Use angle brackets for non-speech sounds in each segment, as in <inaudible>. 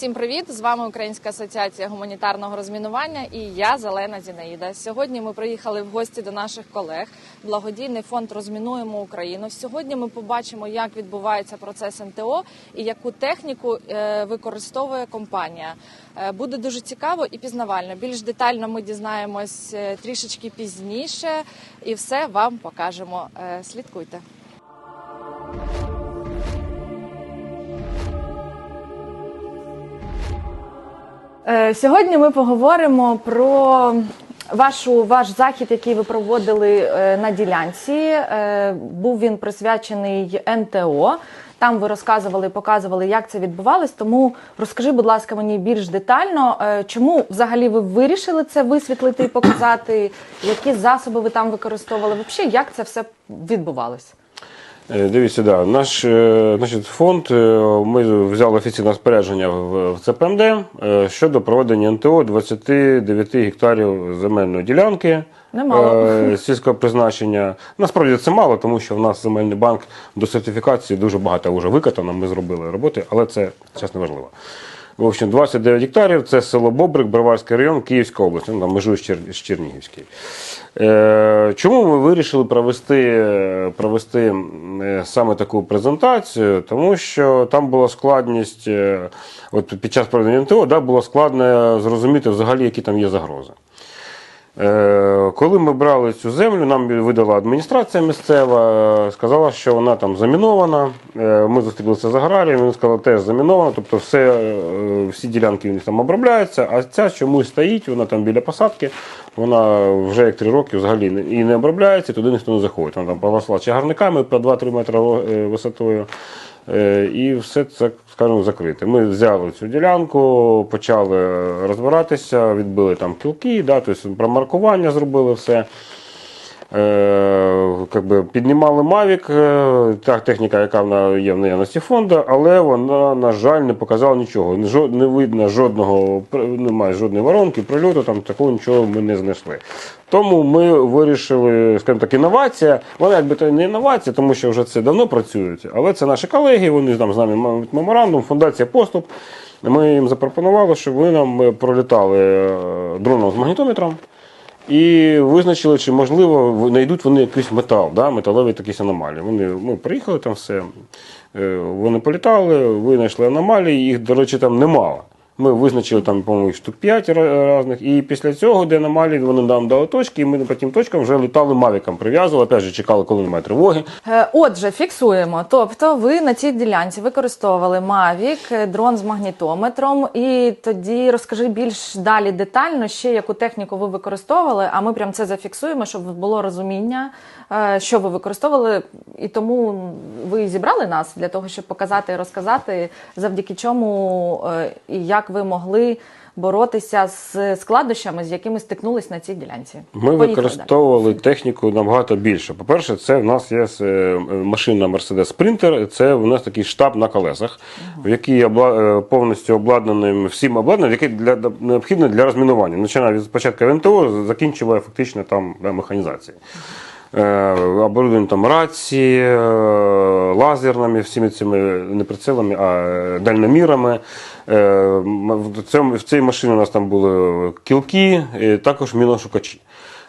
Всім привіт! З вами Українська асоціація гуманітарного розмінування і я Зелена Зінаїда. Сьогодні ми приїхали в гості до наших колег. Благодійний фонд Розмінуємо Україну. Сьогодні ми побачимо, як відбувається процес МТО і яку техніку е, використовує компанія. Е, Буде дуже цікаво і пізнавально. Більш детально ми дізнаємось е, трішечки пізніше, і все вам покажемо. Слідкуйте. Сьогодні ми поговоримо про вашу ваш захід, який ви проводили е, на ділянці. Е, Був він присвячений НТО. Там ви розказували, показували, як це відбувалось. Тому розкажи, будь ласка, мені більш детально, е, чому взагалі ви вирішили це висвітлити і показати, які засоби ви там використовували? Взагалі, як це все відбувалось? Е, Дивіться, да, наш е, значить, фонд, е, ми взяли офіційне спорядження в ЦПМД щодо проведення НТО 29 гектарів земельної ділянки Немало. сільського призначення. Насправді це мало, тому що в нас земельний банк до сертифікації дуже багато вже викатано, ми зробили роботи, але це зараз не важливо. В общем, 29 гектарів це село Бобрик, Броварський район, Київська область, ну, там межує з, Чер... Чернігівський. Е, чому ми вирішили провести, провести е, саме таку презентацію? Тому що там була складність, е, от під час проведення НТО да, було складно зрозуміти взагалі, які там є загрози. Е, Коли ми брали цю землю, нам видала адміністрація місцева, е, сказала, що вона там замінована. Е, Ми зустрілися з аграрієм, він сказав, теж замінована, тобто все, всі ділянки у них там обробляються, а ця чомусь стоїть, вона там біля посадки, вона вже як три роки взагалі і не обробляється, туди ніхто не заходить. Вона там поросла чагарниками по 2-3 метри висотою. Е, І все це, скажімо, закрите. Ми взяли цю ділянку, почали розбиратися, відбили там кілки, да, тобто промаркування зробили все. Е, как би, піднімали Mavic, е, та техніка, яка в на- є в наявності фонду, але вона, на жаль, не показала нічого. Не, видно жодного, немає жодної воронки, прильоту, там такого нічого ми не знайшли. Тому ми вирішили, скажімо так, інновація. Вона якби то не інновація, тому що вже це давно працюють, але це наші колеги, вони там з нами мають меморандум, фундація поступ. Ми їм запропонували, щоб вони нам е, пролітали дроном з магнітометром. І визначили, чи можливо знайдуть вони якийсь метал, да, металеві якісь аномалії. Вони ми приїхали там все. е, Вони політали, винайшли аномалії, їх, до речі, там немало. Ми визначили там, по-моєму, штук 5 різних. І після цього, де аномалії, вони нам дали точки, і ми по тим точкам вже літали мавіком, прив'язували, же, чекали, коли немає тривоги. Е, Отже, фіксуємо. Тобто, ви на цій ділянці використовували Mavic, е, дрон з магнітометром. І тоді розкажи більш далі детально, ще яку техніку ви використовували. А ми прям це зафіксуємо, щоб було розуміння, е, що ви використовували. І тому ви зібрали нас для того, щоб показати і розказати, завдяки чому і як ви могли боротися з складнощами, з якими стикнулись на цій ділянці. Ми Поїхали далі. використовували техніку набагато більше. По-перше, це в нас є е, машина Mercedes Sprinter, це у нас такий штаб на колесах, в який обла- е, повністю обладнаний всім обладнаним, який для необхідне для розмінування. Починає від початку НТО, закінчує фактично там механізації. Е, Оборудовані там рації, е, лазерними, всіми цими не прицелами, а е, дальномірами. В цьому- в цій машині у нас там були кілки, і також міношукачі.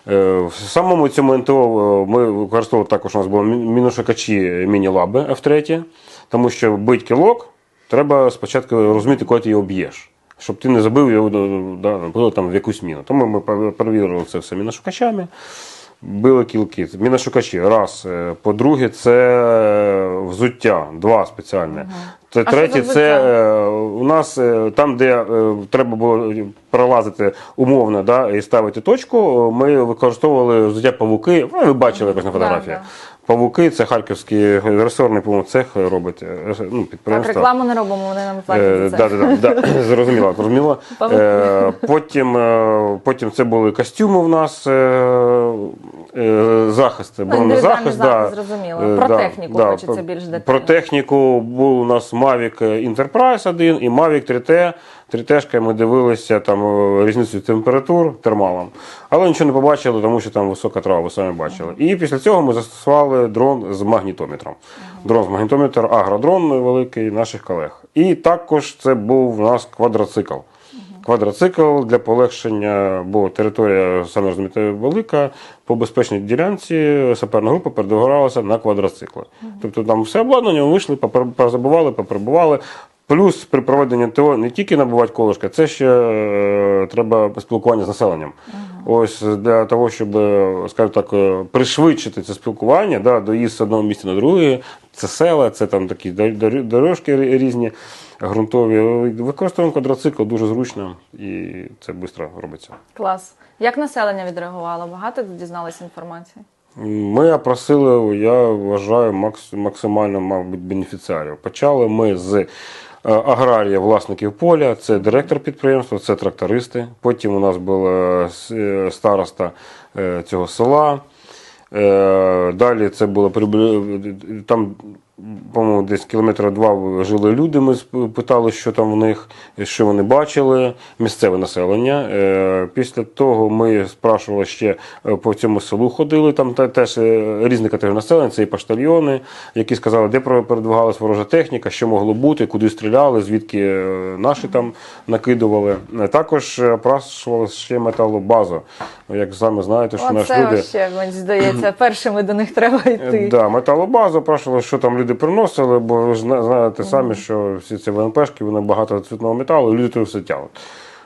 В самому цьому НТО ми використовували також у нас були міношукачі міні-лаби F3, тому що бить кілок, треба спочатку розуміти, коли ти його б'єш. Щоб ти не забив його ну, да, там, в якусь міну. Тому ми перевірили це все міношукачами. Били кілки. Міношукачі. Раз. Е, По-друге, це е, взуття. Два спеціальне. Це а третє, це е, у нас там, де треба було пролазити умовно да, і ставити точку, ми використовували взуття павуки. Ну, ви бачили якось на фотографії. Да, Павуки це харківський ресорний по-моєму, цех робить е, ну, Так, рекламу не робимо, вони нам Е, платять за да, це. да, да, да, зрозуміло, зрозуміло. Е, потім, е, потім це були костюми в нас. е, Е, Захист, Ну, бронезахист. захист, да. зрозуміло. Е, Про да, техніку да, хочеться більш детально. Про техніку був у нас Mavic Enterprise 1 і Mavic 3T. 3T ми дивилися там е, різницю температур термалом, але нічого не побачили, тому що там висока трава, ви самі бачили. І після цього ми застосували дрон з магнітометром. Дрон з магнітометр, агродрон великий наших колег. І також це був у нас квадроцикл. Квадроцикл для полегшення, бо територія, самі розумієте, велика. По безпечній ділянці саперна група передвигалася на квадроцикли. Тобто там все обладнання, вийшли, позабували, поприбували. Плюс при проведенні ТО не тільки набувати колишка, це ще е, треба спілкування з населенням. Ось для того, щоб, е, скажімо так, е, пришвидшити це спілкування, да, доїзд з одного місця на друге, це села, це там такі дор- дор- дорожки різні, ґрунтові. Використовуємо квадроцикл дуже зручно і це швидко робиться. Клас. Як населення відреагувало? Багато дізналися інформації? Ми опросили, я вважаю, максимально, мабуть, бенефіціарів. Почали ми з аграрія власників поля, це директор підприємства, це трактористи. Потім у нас був е, е, староста е, цього села. Е, Далі це було там, по-моєму, десь кілометра два жили люди. Ми питали, що там в них, що вони бачили, місцеве населення. Е, Після того ми спрашували ще е, по цьому селу ходили. Там те- теж е, різні категорії населення, це і поштальйони, які сказали, де про- передвигалась ворожа техніка, що могло бути, куди стріляли, звідки наші там накидували. Також опрашували ще металобазу. Як самі знаєте, що наші Оце люди. ще, мені здається, першими до них треба йти. Да, металобазу опрашували, що там люди приносили, бо ви ж знаєте самі, що всі ці ВНПшки, вони багато цвітного металу, і люди то все тягнуть.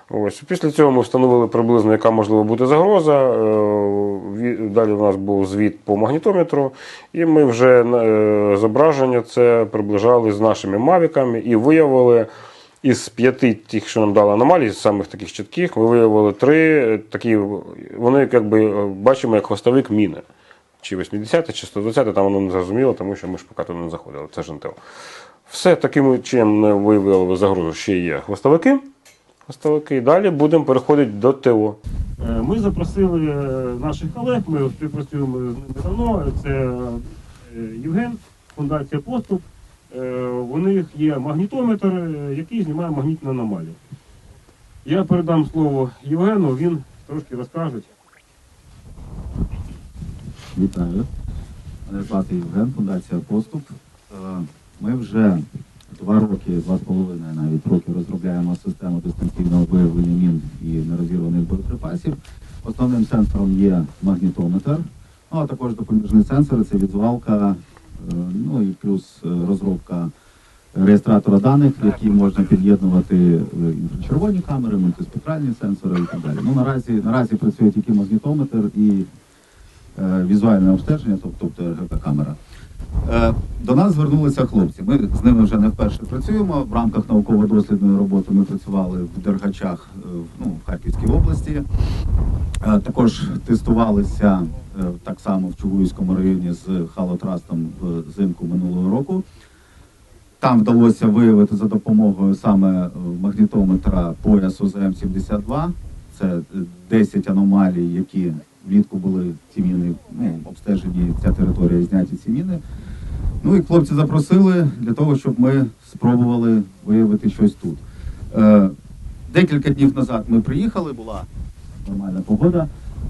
Ось. Після цього ми встановили приблизно, яка можливо бути загроза. Е, Далі у нас був звіт по магнітометру, і ми вже е, зображення це приближали з нашими мавіками і виявили із п'яти тих, що нам дали аномалій, з самих таких чітких, ми виявили три е, такі, вони якби бачимо як хвостовик міни. Чи 80 чи 120 там воно не зрозуміло, тому що ми ж поки туди не заходили. Це ж НТО. Все таким чином не виявили загрозу, ще є хвостовики. Хвостовики. Далі будемо переходити до ТО. Ми запросили наших колег, ми співпрацюємо з ними давно. Це е, Євген, фундація Поступ. Е, У них є магнітометр, е, який знімає магнітні аномалії. Я передам слово Євгену, він трошки розкаже. Вітаю. Мене звати Євген, фундація Поступ. Е, Ми вже два роки, два з половиною навіть роки розробляємо систему дистанційного виявлення мін і нерозірваних боєприпасів. Основним сенсором є магнітометр, ну а також допоміжні сенсори це візуалка, е, ну і плюс е, розробка реєстратора даних, які можна під'єднувати інфрачервоні камери, мультиспектральні сенсори і так далі. Ну наразі наразі працює тільки магнітометр і візуальне обстеження, тобто, РГП-камера. Е, До нас звернулися хлопці. Ми з ними вже не вперше працюємо. В рамках науково-дослідної роботи ми працювали в Дергачах е, ну, в Харківській області. Е, Також тестувалися е, так само в Чугуївському районі з халотрастом взимку минулого року. Там вдалося виявити за допомогою саме е, магнітометра поясу ЗМ-72. Це е, 10 аномалій, які влітку були ці міни ну, обстежені, ця територія зняті ці міни. Ну і хлопці запросили для того, щоб ми спробували виявити щось тут. Е, декілька днів назад ми приїхали, була нормальна погода.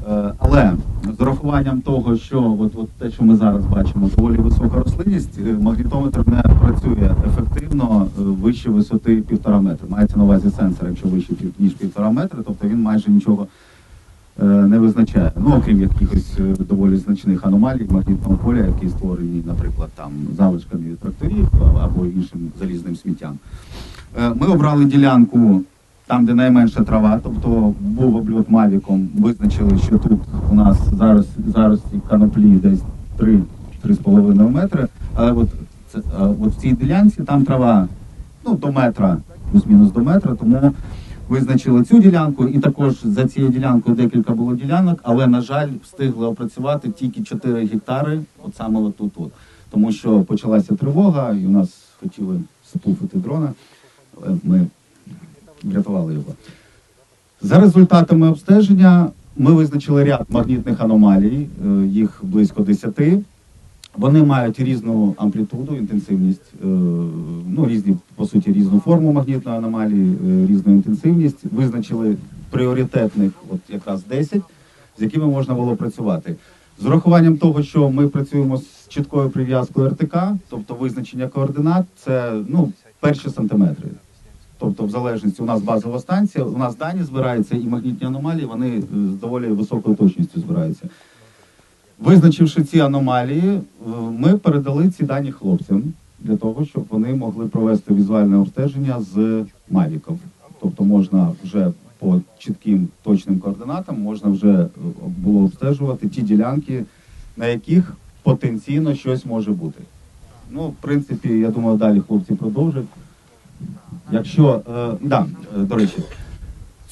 Е, Але з урахуванням того, що от, от те, що ми зараз бачимо, доволі висока рослинність, е, магнітометр не працює ефективно е, вище висоти півтора метра. Мається на увазі сенсор, якщо вище ніж півтора метра, тобто він майже нічого не визначає. Ну, окрім якихось е, доволі значних аномалій магнітного поля, які створені, наприклад, там залишками тракторів або іншим залізним сміттям. Е, Ми обрали ділянку там, де найменша трава, тобто був обльот Мавіком, визначили, що тут у нас зараз зараз каноплі десь 3-3,5 метри. Але от, це, от в цій ділянці там трава ну, до метра, плюс-мінус до метра, тому визначили цю ділянку, і також за цією ділянкою декілька було ділянок, але, на жаль, встигли опрацювати тільки 4 гектари, от саме. От. Тому що почалася тривога, і у нас хотіли спуфити дрона, але ми врятували його. За результатами обстеження Ми визначили ряд магнітних аномалій, е, їх близько 10. Вони мають різну амплітуду, інтенсивність, е, ну різні, по суті, різну форму магнітної аномалії, е, різну інтенсивність. Визначили пріоритетних, от якраз 10, з якими можна було працювати. З урахуванням того, що ми працюємо з чіткою прив'язкою РТК, тобто визначення координат, це ну, перші сантиметри. Тобто, в залежності, у нас базова станція, у нас дані збираються і магнітні аномалії, вони е, з доволі високою точністю збираються. Визначивши ці аномалії, е, ми передали ці дані хлопцям для того, щоб вони могли провести візуальне обстеження з Мавіком. Тобто можна вже по чітким точним координатам можна вже е, було обстежувати ті ділянки, на яких потенційно щось може бути. Ну, в принципі, я думаю, далі хлопці продовжать. Якщо е, да, е, до речі,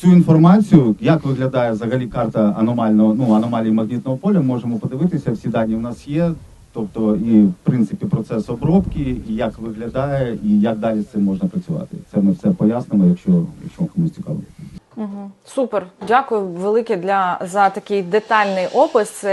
цю інформацію, як виглядає взагалі карта аномального, ну аномалії магнітного поля, можемо подивитися. Всі дані в нас є. Тобто, і в принципі процес обробки, і як виглядає, і як далі з цим можна працювати. Це ми все пояснимо, якщо, якщо комусь цікаво. Угу. Супер, дякую велике для за такий детальний опис.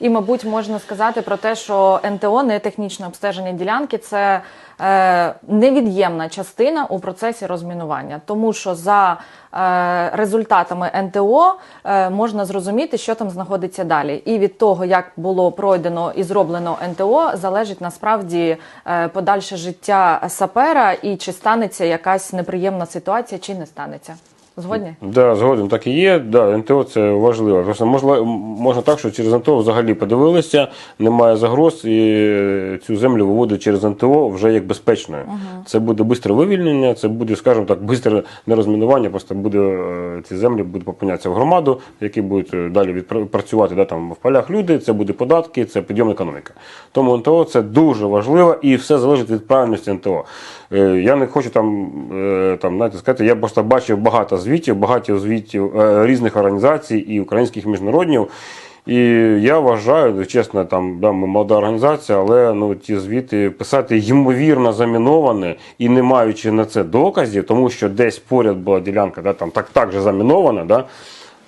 І, мабуть, можна сказати про те, що НТО, не технічне обстеження ділянки, це е, невід'ємна частина у процесі розмінування, тому що за е, результатами НТО е, можна зрозуміти, що там знаходиться далі. І від того, як було пройдено і зроблено НТО, залежить насправді е, подальше життя сапера і чи станеться якась неприємна ситуація, чи не станеться. Згодні? Да, згоден, так і є. Да, НТО це важливо. Просто можна, можна так, що через НТО взагалі подивилися, немає загроз, і цю землю виводять через НТО вже як безпечною. Це буде швидке вивільнення, це буде, скажімо так, швидке нерозмінування, просто буде е, ці землі будуть поповнятися в громаду, які будуть е, далі відпра- працювати да, там, в полях люди, це буде податки, це підйом економіки. Тому НТО це дуже важливо і все залежить від правильності НТО. Е, Я не хочу там, е, там знаєте, сказати, я просто бачив багато звітів, багато звітів е, різних організацій і українських міжнароднів. І я вважаю, чесно, там да, ми молода організація, але ну ті звіти писати ймовірно заміноване і не маючи на це доказів, тому що десь поряд була ділянка, да, там так, так же замінована, да,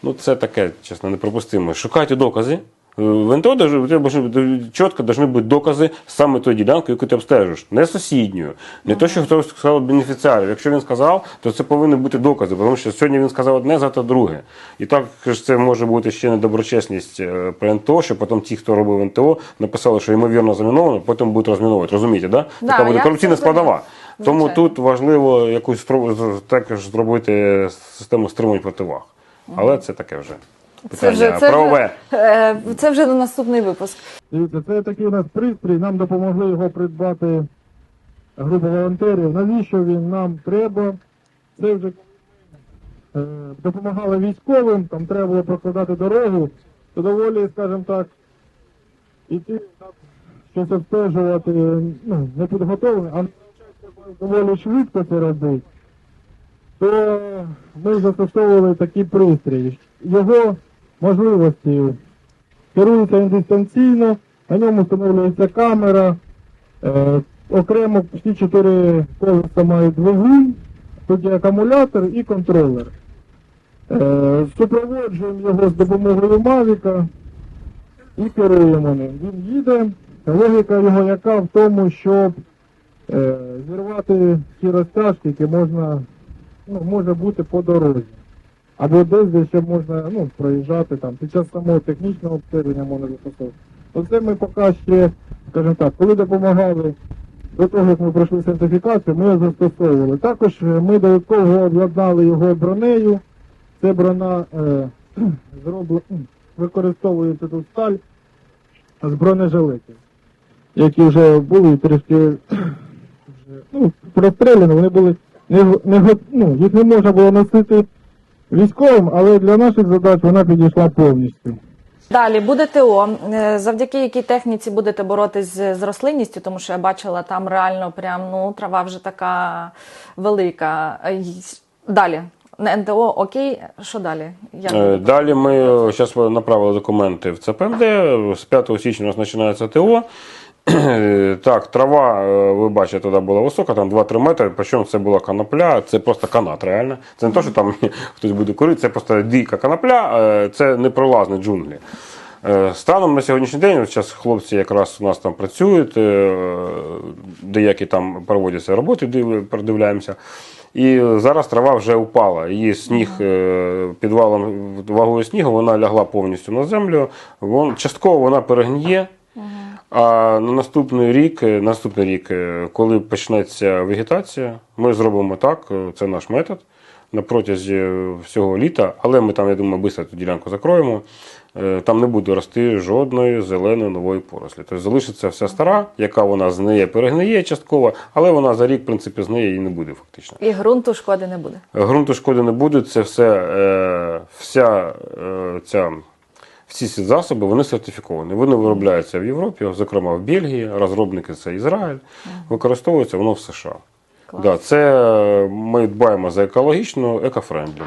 ну це таке, чесно, неприпустимо. Шукайте докази. Е, В НТО у чітко повинні бути докази саме тої ділянки, яку ти обстежуєш, не сусідньою, не то, що хтось сказав бенефіціарів. Якщо він сказав, то це повинні бути докази, тому що сьогодні він сказав одне, завтра друге. І так ж це може бути ще недоброчесність при НТО, що потім ті, хто робив НТО, написали, що ймовірно заміновано, потім будуть розміновувати. Розумієте, да? Да, така буде корупційна складова. Тому Звичайно. тут важливо якусь також зробити систему стримувань противаг. Але це таке вже Це вже, це, вже, е, це вже на наступний випуск. Дивіться, це такий у нас пристрій, нам допомогли його придбати група волонтерів. Навіщо він нам треба? Це вже е, допомагали військовим, там треба було прокладати дорогу, то доволі, скажімо так, іти щось обстежувати, ну, не підготовлений, а доволі швидко це робити, то ми застосовували такий пристрій. Його можливості керується він дистанційно, на ньому встановлюється камера, е, окремо всі чотири колеса мають двигун, є акумулятор і контролер. Е, супроводжуємо його з допомогою Мавіка і керуємо ним. Він їде. Логіка його яка в тому, щоб е, зірвати ті розтяжки, які можна, ну, може бути по дорозі. Або десь, де ще можна ну, проїжджати там, під час самого технічного обстеження можна застосовувати. Оце ми поки ще, скажімо так, коли допомагали до того, як ми пройшли сертифікацію, ми його застосовували. Також е, ми додатково обладнали його бронею. Це брона е, <clears throat> зробла, використовується тут сталь з бронежилетів, які вже були трішки <clears throat> ну, простріляні, вони були не, не, ну, їх не можна було носити військовим, але для наших задач вона підійшла повністю. Далі буде ТО. Е, Завдяки якій техніці будете боротись з, рослинністю, тому що я бачила там реально прям ну трава вже така велика. Е, Далі. На НТО, окей, що далі? Як Е. Далі ми зараз направили документи в ЦПМД. З 5 січня у нас починається ТО. <clears throat> Так, трава, е, ви бачите, туди була висока, там 2-3 метри, причому це була канапля, це просто канат, реально. Це не те, що там <laughs> хтось буде курити, це просто дійка канапля, е, це непролазні джунглі. Е, Станом на сьогоднішній день, зараз хлопці якраз у нас там працюють, деякі там проводяться роботи, див- продивляємося. І зараз трава вже упала. Її сніг е, під валом вагою снігу вона лягла повністю на землю. Вон, частково вона перегніє. А на наступний рік, е, наступний рік, е, коли почнеться вегетація, ми зробимо так, е, це наш метод на протязі всього літа, але ми там, я думаю, швидко цю ділянку закроємо. Там не буде рости жодної зеленої нової порослі. Тобто залишиться вся стара, яка вона згниє, перегниє частково, але вона за рік, в принципі, згниє і не буде фактично. І ґрунту шкоди не буде. Грунту шкоди не буде, це все, вся ця, всі ці засоби вони сертифіковані. Вони виробляються в Європі, зокрема в Бельгії, розробники це Ізраїль, використовується воно в США. Клас. Да, це е, ми дбаємо за екологічно, екофрендлі.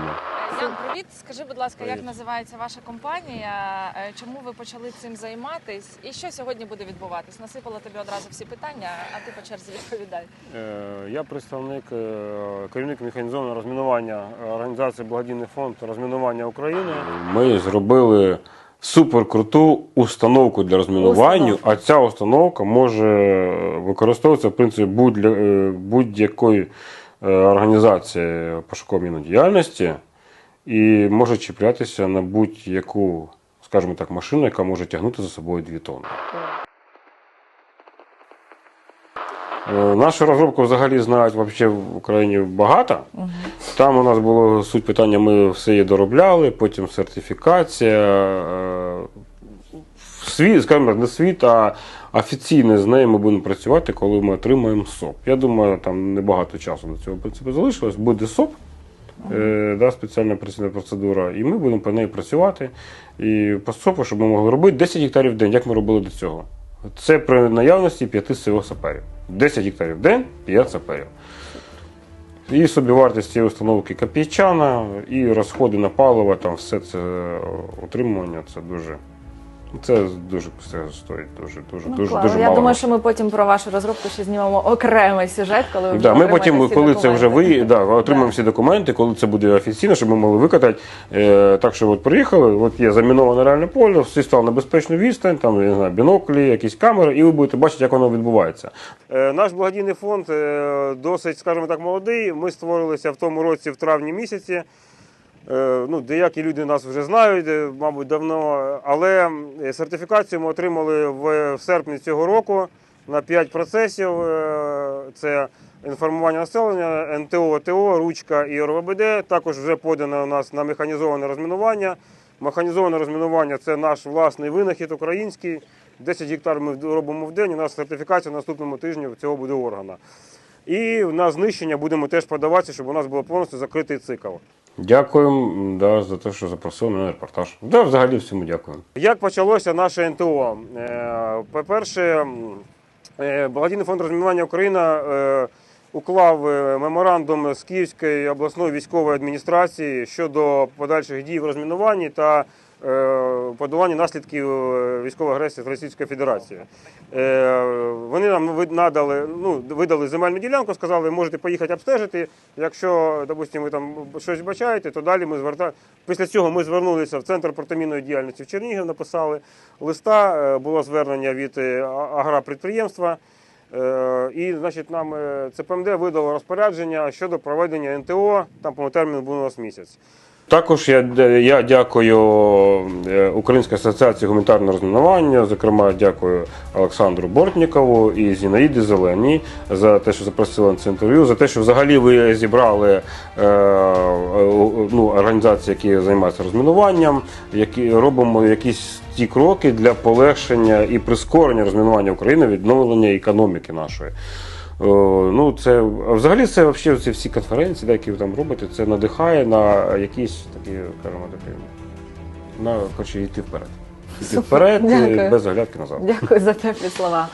Ян, привіт. Скажи, будь ласка, як називається ваша компанія? Е, Чому ви почали цим займатись? І що сьогодні буде відбуватись? Насипала тобі одразу всі питання, а ти по черзі відповідай. Е, Я представник, керівник механізованого розмінування організації Благодійний фонд розмінування України. Ми зробили суперкруту установку для розмінування, а ця установка може використовуватися в принципі будь- е, будь-якої е, організації пошукової діяльності і може чіплятися на будь-яку, скажімо так, машину, яка може тягнути за собою 2 тонни. Е, Нашу розробку взагалі знають вообще в Україні багато. Там у нас було суть питання, ми все її доробляли, потім сертифікація. е, Світ, скажімо, не світ, а офіційно з нею ми будемо працювати, коли ми отримаємо СОП. Я думаю, там небагато часу до цього в принципі, залишилось. Буде СОП, е, да, спеціальна операційна процедура, і ми будемо по неї працювати. І по СОПу, щоб ми могли робити 10 гектарів в день, як ми робили до цього. Це при наявності 5 силових саперів. 10 гектарів в день, 5 саперів. І собівартість цієї установки копійчана, і розходи на паливо, там все це е, утримування, це дуже. Це дуже це стоїть дуже, дуже, Ну, дуже, клас. дуже Я мало. думаю, що ми потім про вашу розробку ще знімемо окремий сюжет, коли ви Да, ми потім, всі коли це вже ви, да, отримаємо всі документи, коли це буде офіційно, щоб ми могли викатати. Е, так що от приїхали, от є заміноване реальне поле, всі стали на безпечну відстань, там я не знаю, біноклі, якісь камери, і ви будете бачити, як воно відбувається. Е, наш благодійний фонд е, досить, скажімо так, молодий. Ми створилися в тому році, в травні місяці. Е, Ну, деякі люди нас вже знають, е, мабуть, давно. Але сертифікацію ми отримали в, в серпні цього року на 5 процесів. Е, Це інформування населення, НТО, ТО, ручка і РВБД. Також вже подано у нас на механізоване розмінування. Механізоване розмінування це наш власний винахід український. 10 гектар ми робимо в день. У нас сертифікація на наступному тижні цього буде органа. І на знищення будемо теж подаватися, щоб у нас був повністю закритий цикл. Дякуємо да, за те, що запросили мене на репортаж. Да, взагалі всьому дякую. Як почалося наше НТО? Е, По-перше, е, Благодійний фонд розмінування Україна е, уклав меморандум з Київської обласної військової адміністрації щодо подальших дій в розмінуванні та подолання наслідків е, військової агресії з Російської Федерації. Е, Вони нам надали, ну, видали земельну ділянку, сказали, можете поїхати обстежити. Якщо, допустимо, ви там щось бачаєте, то далі ми звертаємо. Після цього ми звернулися в Центр протимінної діяльності в Чернігів, написали листа, е, було звернення від агропідприємства. І, значить, нам ЦПМД видало розпорядження щодо проведення НТО, там, по термін був у нас місяць. Також я, я дякую е, Українській асоціації гуманітарного розмінування, зокрема, дякую Олександру Бортнікову і Зінаїді Зеленій за те, що запросили на це інтерв'ю, за те, що взагалі ви зібрали е, е, ну, організації, які займаються розмінуванням, які робимо якісь ті кроки для полегшення і прискорення розмінування України, відновлення економіки нашої. О, ну, це взагалі це вообще ці всі конференції, да, які ви там робите, це надихає на якісь такі, скажімо, такі, на хоче йти вперед. Йти Супер, вперед дякую. е, без оглядки назад. Дякую за теплі слова.